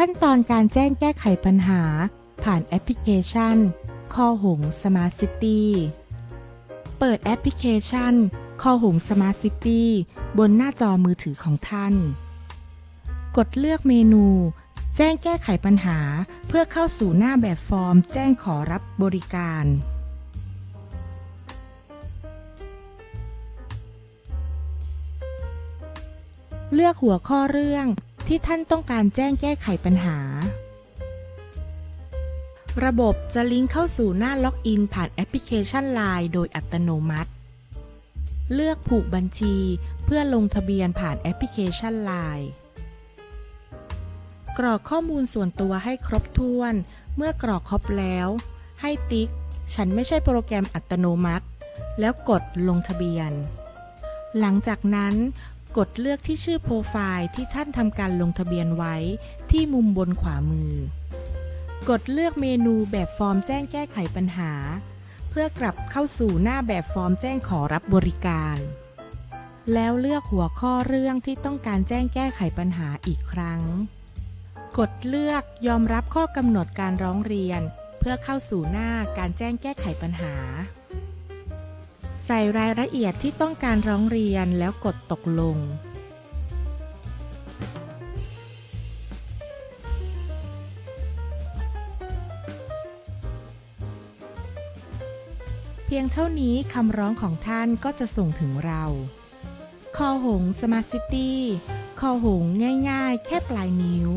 ขั้นตอนการแจ้งแก้ไขปัญหา ผ่านแอปพลิเคชันคอหง Smart City เปิดแอปพลิเคชันคอหง Smart City บนหน้าจอมือถือของท่าน กดเลือกเมนู แจ้งแก้ไขปัญหา เพื่อเข้าสู่หน้าแบบฟอร์ม แจ้งขอรับบริการเลือกหัวข้อเรื่อง ที่ท่านต้องการแจ้งแก้ไขปัญหา ระบบจะลิงก์เข้าสู่หน้าล็อกอินผ่านแอปพลิเคชัน Line โดยอัตโนมัติ เลือกผูกบัญชีเพื่อลงทะเบียนผ่านแอปพลิเคชัน Line กรอกข้อมูลส่วนตัวให้ครบถ้วน เมื่อกรอกครบแล้ว ให้ติ๊ก ฉันไม่ใช่โปรแกรมอัตโนมัติ แล้วกดลงทะเบียน หลังจากนั้น กดเลือกที่ชื่อโปรไฟล์ที่ท่านทำการลงทะเบียนไว้ที่มุมบนขวามือ กดเลือกเมนูแบบฟอร์มแจ้งแก้ไขปัญหา เพื่อกลับเข้าสู่หน้าแบบฟอร์มแจ้งขอรับบริการ แล้วเลือกหัวข้อเรื่องที่ต้องการแจ้งแก้ไขปัญหาอีกครั้ง กดเลือกยอมรับข้อกำหนดการร้องเรียน เพื่อเข้าสู่หน้าการแจ้งแก้ไขปัญหา ใส่รายละเอียดที่ต้องการร้องเรียนแล้วกดตกลง เพียงเท่านี้คำร้องของท่านก็จะส่งถึงเรา คอหง Smart City คอหงง่ายๆ แค่ปลายนิ้ว